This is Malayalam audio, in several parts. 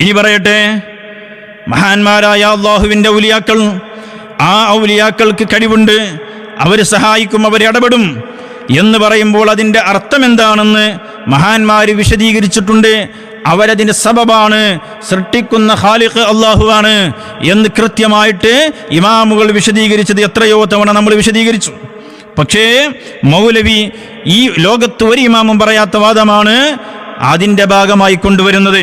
ഇനി പറയട്ടെ മഹാന്മാരായ അള്ളാഹുവിന്റെ ഔലിയാക്കൾ ആ ഔലിയാക്കൾക്ക് കഴിവുണ്ട് അവർ സഹായിക്കും അവർ ഇടപെടും എന്ന് പറയുമ്പോൾ അതിന്റെ അർത്ഥം എന്താണെന്ന് മഹാന്മാർ വിശദീകരിച്ചിട്ടുണ്ട്. അവരതിന്റെ സബബാണ് സൃഷ്ടിക്കുന്ന ഖാലിഖ് അള്ളാഹുവാണ് എന്ന് കൃത്യമായിട്ട് ഇമാമുകൾ വിശദീകരിച്ചത് എത്രയോ തവണ നമ്മൾ വിശദീകരിച്ചു. പക്ഷേ മൗലവി ഈ ലോകത്ത് ഒരു ഇമാമും പറയാത്ത വാദമാണ് അതിന്റെ ഭാഗമായി കൊണ്ടുവരുന്നത്.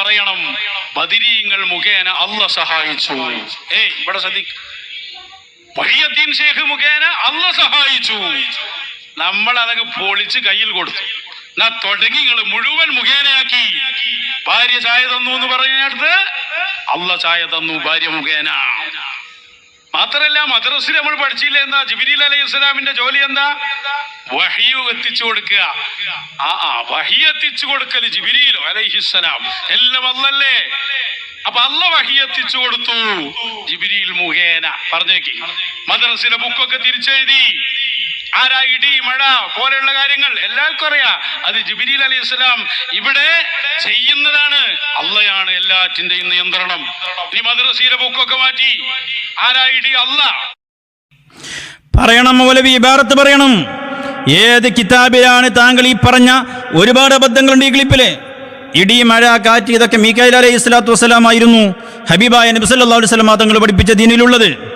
പറയണം. ബദിരീങ്ങൾ മുഖേന അല്ല സഹായിച്ചു. ഏയ് ഇവിടെ ശ്രദ്ധിക്ക. വഴിയത്തീൻ ഷേഖ് മുഖേന അല്ല സഹായിച്ചു. നമ്മൾ അതങ്ങ് പൊളിച്ച് കയ്യിൽ കൊടുത്തു. എന്നാ തുടങ്ങിങ്ങൾ മുഴുവൻ മുഖേനയാക്കി. ഭാര്യ ചായ തന്നു എന്ന് പറഞ്ഞിടത്ത് അല്ല ചായ തന്നു ഭാര്യ മുഖേന. മാത്രല്ല മദ്രസിൽ നമ്മൾ പഠിച്ചില്ല എന്താ? ജിബിരിൽ അലൈഹി ഇസ്ലാമിന്റെ ജോലി എന്താ? വഹിയു എത്തിച്ചു കൊടുക്കുക. ആ ആ വഹി എത്തിച്ചു കൊടുക്കൽ ജിബിരിയിലോ അലൈഹിസ്സലാം എല്ലാം അല്ലല്ലേ അപ്പൊ അല്ല വഹി എത്തിച്ചു കൊടുത്തു. ജിബിരിയിൽ മുഖേന. പറഞ്ഞേക്ക്. മദ്രസിലെ ബുക്കൊക്കെ തിരിച്ചെഴുതി. ആരാ ഇടി മഴ പോലെയുള്ള അറിയാം അത് ജിബിരിൽ അലി ഇസ്ലാം ഇവിടെ ചെയ്യുന്നതാണ്. അള്ളയാണ് എല്ലാറ്റിന്റെയും നിയന്ത്രണം. ഈ മദ്രസയിലെ ബുക്കൊക്കെ മാറ്റി. ആരായിടി അല്ല പറയണം മൗലവി ഇബാറത്ത് പറയണം. ഏത് കിതാബിലാണ് താങ്കൾ ഈ പറഞ്ഞ ഒരുപാട് അബദ്ധങ്ങളുണ്ട് ഈ ക്ലിപ്പിലെ? ഇടി മഴ കാറ്റ് ഇതൊക്കെ മീക്കായിൽ അലൈഹി സ്വലാത്തു വസ്സലാമായിരുന്നു. ഹബീബായ നബി സല്ലല്ലാഹു അലൈഹി തങ്ങൾ പഠിപ്പിച്ച ദീനിലുള്ളത്.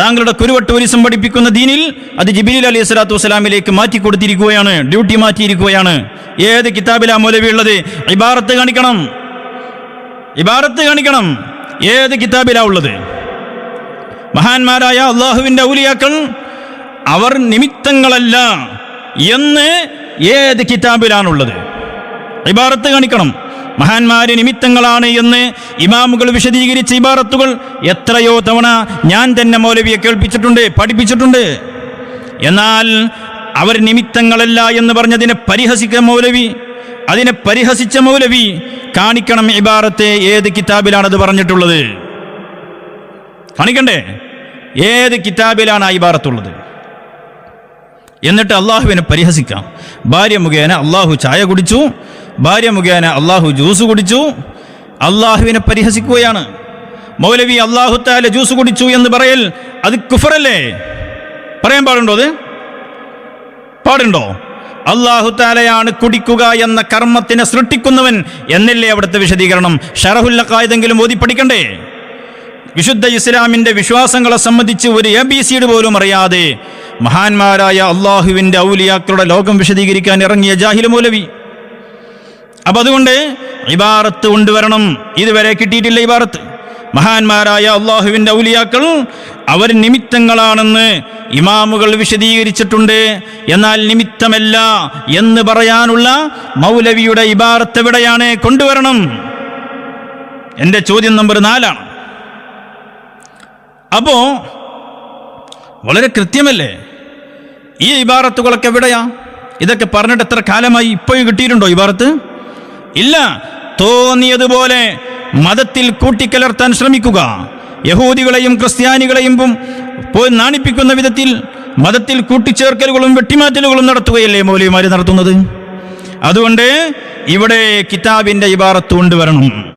താങ്കളുടെ കുരുവട്ട് ഒരിസം പഠിപ്പിക്കുന്ന ദീനിൽ അത് ജിബിലി അലൈഹി സ്വലാത്തു വസ്സലാമിലേക്ക് മാറ്റി കൊടുത്തിരിക്കുകയാണ് ഡ്യൂട്ടി മാറ്റിയിരിക്കുകയാണ്. ഏത് കിതാബിലാ മൗലവിയുള്ളത് ഇബാറത്ത് കാണിക്കണം. ഇബാറത്ത് കാണിക്കണം. ഏത് കിതാബിലാ ഉള്ളത്? മഹാന്മാരായ അള്ളാഹുവിന്റെ ഔലിയാക്കൾ അവർ നിമിത്തങ്ങളല്ല എന്ന് ഏത് കിതാബിലാണുള്ളത്? ഇബാറത്ത് കാണിക്കണം. മഹാന്മാര് നിമിത്തങ്ങളാണ് എന്ന് ഇമാമുകൾ വിശദീകരിച്ച ഇബാറത്തുകൾ എത്രയോ തവണ ഞാൻ തന്നെ മൗലവിയെ കേൾപ്പിച്ചിട്ടുണ്ട് പഠിപ്പിച്ചിട്ടുണ്ട്. എന്നാൽ അവർ നിമിത്തങ്ങളല്ല എന്ന് പറഞ്ഞതിനെ പരിഹസിച്ച മൗലവി അതിനെ പരിഹസിച്ച മൗലവി കാണിക്കണം ഇബാറത്തെ ഏത് കിതാബിലാണത് പറഞ്ഞിട്ടുള്ളത്. കാണിക്കണ്ടേ? ഏത് കിതാബിലാണ് ആ ഇബാറത്തുള്ളത്? എന്നിട്ട് അള്ളാഹുവിനെ പരിഹസിക്കാം. ഭാര്യ മുഖേന അള്ളാഹു ചായ കുടിച്ചു ഭാര്യ മുഖേന അള്ളാഹു ജ്യൂസ് കുടിച്ചു. അള്ളാഹുവിനെ പരിഹസിക്കുകയാണ്. മൗലവി അള്ളാഹു താല ജ്യൂസ് കുടിച്ചു എന്ന് പറയൽ അത് കുഫറല്ലേ? പറയാൻ പാടുണ്ടോ അത്? പാടുണ്ടോ? അള്ളാഹു താലയാണ് കുടിക്കുക എന്ന കർമ്മത്തിനെ സൃഷ്ടിക്കുന്നവൻ എന്നല്ലേ അവിടുത്തെ വിശദീകരണം? ഷറഹുല്ല കായതെങ്കിലും ഓതി പഠിക്കണ്ടേ? വിശുദ്ധ ഇസ്ലാമിന്റെ വിശ്വാസങ്ങളെ സംബന്ധിച്ച് ഒരു എ ബി സിയുടെ പോലും അറിയാതെ മഹാന്മാരായ അള്ളാഹുവിന്റെ ഔലിയാക്കളുടെ ലോകം വിശദീകരിക്കാൻ ഇറങ്ങിയ ജാഹിൽ മൗലവി. അപ്പൊ അതുകൊണ്ട് ഇബാറത്ത് കൊണ്ടുവരണം. ഇതുവരെ കിട്ടിയിട്ടില്ല ഇബാറത്ത്. മഹാന്മാരായ അള്ളാഹുവിന്റെ ഔലിയാക്കൾ അവർ നിമിത്തങ്ങളാണെന്ന് ഇമാമുകൾ വിശദീകരിച്ചിട്ടുണ്ട്. എന്നാൽ നിമിത്തമല്ല എന്ന് പറയാനുള്ള മൗലവിയുടെ ഇബാറത്ത് എവിടെയാണ്? കൊണ്ടുവരണം. എന്റെ ചോദ്യം നമ്പർ നാലാണ്. അപ്പോ വളരെ കൃത്യമല്ലേ? ഈ ഇബാറത്തുകളൊക്കെ എവിടെയാ? ഇതൊക്കെ പറഞ്ഞിട്ട് എത്ര കാലമായി ഇപ്പോഴും കിട്ടിയിട്ടുണ്ടോ ഇബാറത്ത്? ഇല്ല. തോന്നിയതുപോലെ മതത്തിൽ കൂട്ടിക്കലർത്താൻ ശ്രമിക്കുക. യഹൂദികളെയും ക്രിസ്ത്യാനികളെയും പോയി നാണിപ്പിക്കുന്ന വിധത്തിൽ മതത്തിൽ കൂട്ടിച്ചേർക്കലുകളും വെട്ടിമാറ്റലുകളും നടത്തുകയല്ലേ മൗലിമാര് നടത്തുന്നത്? അതുകൊണ്ട് ഇവിടെ കിതാബിന്റെ ഇബാറത്ത് കൊണ്ടുവരണം.